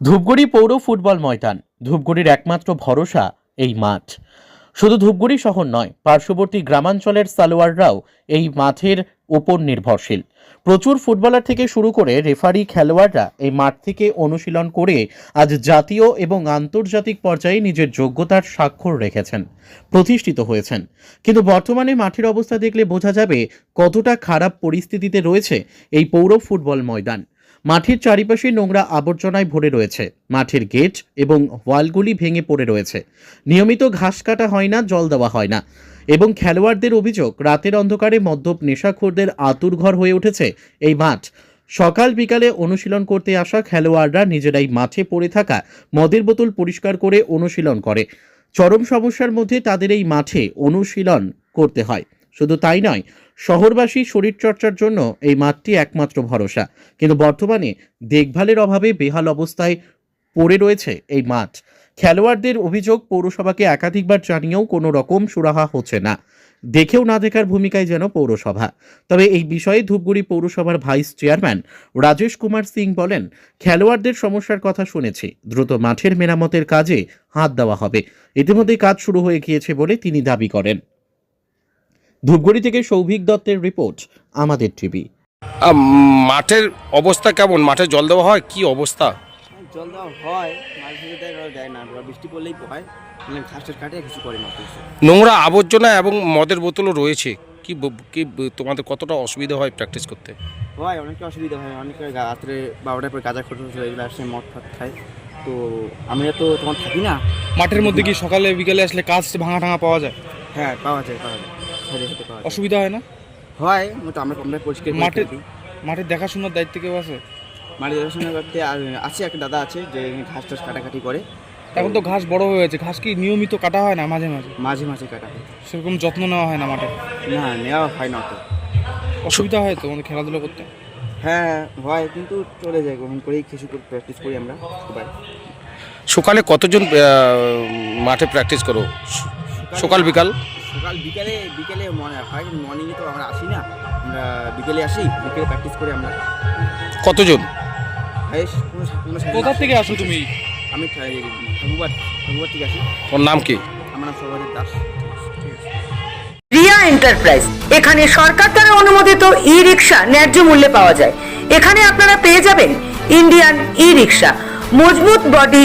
ধূপগুড়ি পৌর ফুটবল ময়দান। ধূপগুড়ির একমাত্র ভরসা এই মাঠ। শুধু ধূপগুড়ি শহর নয়, পার্শ্ববর্তী গ্রামাঞ্চলের সালোয়াররাও এই মাঠের ওপর নির্ভরশীল। প্রচুর ফুটবলার থেকে শুরু করে রেফারি খেলোয়াড়রা এই মাঠ থেকে অনুশীলন করে আজ জাতীয় এবং আন্তর্জাতিক পর্যায়ে নিজের যোগ্যতার স্বাক্ষর রেখেছেন, প্রতিষ্ঠিত হয়েছেন। কিন্তু বর্তমানে মাঠের অবস্থা দেখলে বোঝা যাবে কতটা খারাপ পরিস্থিতিতে রয়েছে এই পৌর ফুটবল ময়দান। মাঠের চারিপাশে নোংরা আবর্জনায় ভরে রয়েছে। মাঠের গেট এবং ওয়ালগুলি ভেঙে পড়ে রয়েছে। নিয়মিত ঘাস কাটা হয় না, জল দেওয়া হয় না। এবং খেলোয়াড়দের অভিযোগ, রাতের অন্ধকারে মদ্যপ নেশাখোরদের আতুরঘর হয়ে উঠেছে এই মাঠ। সকাল বিকালে অনুশীলন করতে আসা খেলোয়াড়রা নিজেরাই মাঠে পড়ে থাকা মদের বোতল পরিষ্কার করে অনুশীলন করে। চরম সমস্যার মধ্যে তাদের এই মাঠে অনুশীলন করতে হয়। শুধু তাই নয়, শহরবাসী শরীরচর্চার জন্য এই মাঠটি একমাত্র ভরসা। কিন্তু বর্তমানে দেখভালের অভাবে বেহাল অবস্থায় পড়ে রয়েছে এই মাঠ। খেলোয়াড়দের অভিযোগ পৌরসভাকে একাধিকবার জানিয়েও কোনো রকম সুরাহা হচ্ছে না। দেখেও না দেখার ভূমিকায় যেন পৌরসভা। তবে এই বিষয়ে ধূপগুড়ি পৌরসভার ভাইস চেয়ারম্যান রাজেশ কুমার সিং বলেন, খেলোয়াড়দের সমস্যার কথা শুনেছি, দ্রুত মাঠের মেরামতের কাজে হাত দেওয়া হবে। ইতিমধ্যে কাজ শুরু হয়ে গিয়েছে বলে তিনি দাবি করেন। ধূপগুড়ি থেকে সৌভিক দত্তের রিপোর্ট আমাদের টিভি। মাঠের অবস্থা কেমন? মাঠে জল দেওয়া হয়? কি অবস্থা? জল দেওয়া হয় দেয় না। বৃষ্টি পড়লেই হয় মানে ঘাস টাস কাটে কিছু করে না নোংরা আবর্জনা এবং মদের বোতলও রয়েছে। কি কি তোমাদের কতটা অসুবিধা হয় প্র্যাকটিস করতে? হয় অনেকটা অসুবিধা হয়। অনেকে রাত্রে বারোটার পরে গাঁজা খোঁজ এগুলো আসে মদ ফদ খায়। তো আমরা তো তখন থাকি না। মাঠের মধ্যে কি সকালে বিকালে আসলে কাজ ভাঙা টাঙা পাওয়া যায়? হ্যাঁ পাওয়া যায় পাওয়া যায়। পাওয়া যায় অসুবিধা হয় না? হয় তো আমরা আমরা পরিষ্কার করে মাঠে-। মাঠের দেখাশোনার দায়িত্ব কেউ আছে? মাঠে দেখাশোনা করতে আর আছে একটা দাদা আছে যে ঘাস টাস কাটাকাটি করে। এখন তো ঘাস বড় হয়ে গেছে। ঘাস কি নিয়মিত কাটা হয় না মাঝে মাঝে? মাঝে মাঝে কাটা হয়। সেরকম যত্ন নেওয়া হয় না মাঠে? না নেওয়া হয় না তো অসুবিধা হয় তো আমাদের খেলাধুলা করতে? হ্যাঁ হয় কিন্তু চলে যায়। গ্রহণ করেই কিছু করে প্র্যাকটিস করি আমরা। সবাই। সকালে কতজন আহ, মাঠে প্র্যাকটিস করো? সকাল বিকাল? সকাল বিকেলে বিকেলে মনে হয় মর্নিংয়ে তো আমরা আসি না। আমরা বিকেলে আসি বিকেলে প্র্যাকটিস করি আমরা। কতজন? কোথা থেকে আসো তুমি? আমি ঠাকুরবার ঠাকুরবার থেকে আসি। ওর নাম কি? আমার নাম সর্বাধিক দাস। রিয়া এন্টারপ্রাইজ। এখানে সরকার দ্বারা অনুমোদিত ই রিক্সা ন্যায্য মূল্যে পাওয়া যায়। এখানে আপনারা পেয়ে যাবেন ইন্ডিয়ান ই রিক্সা মজবুত বডি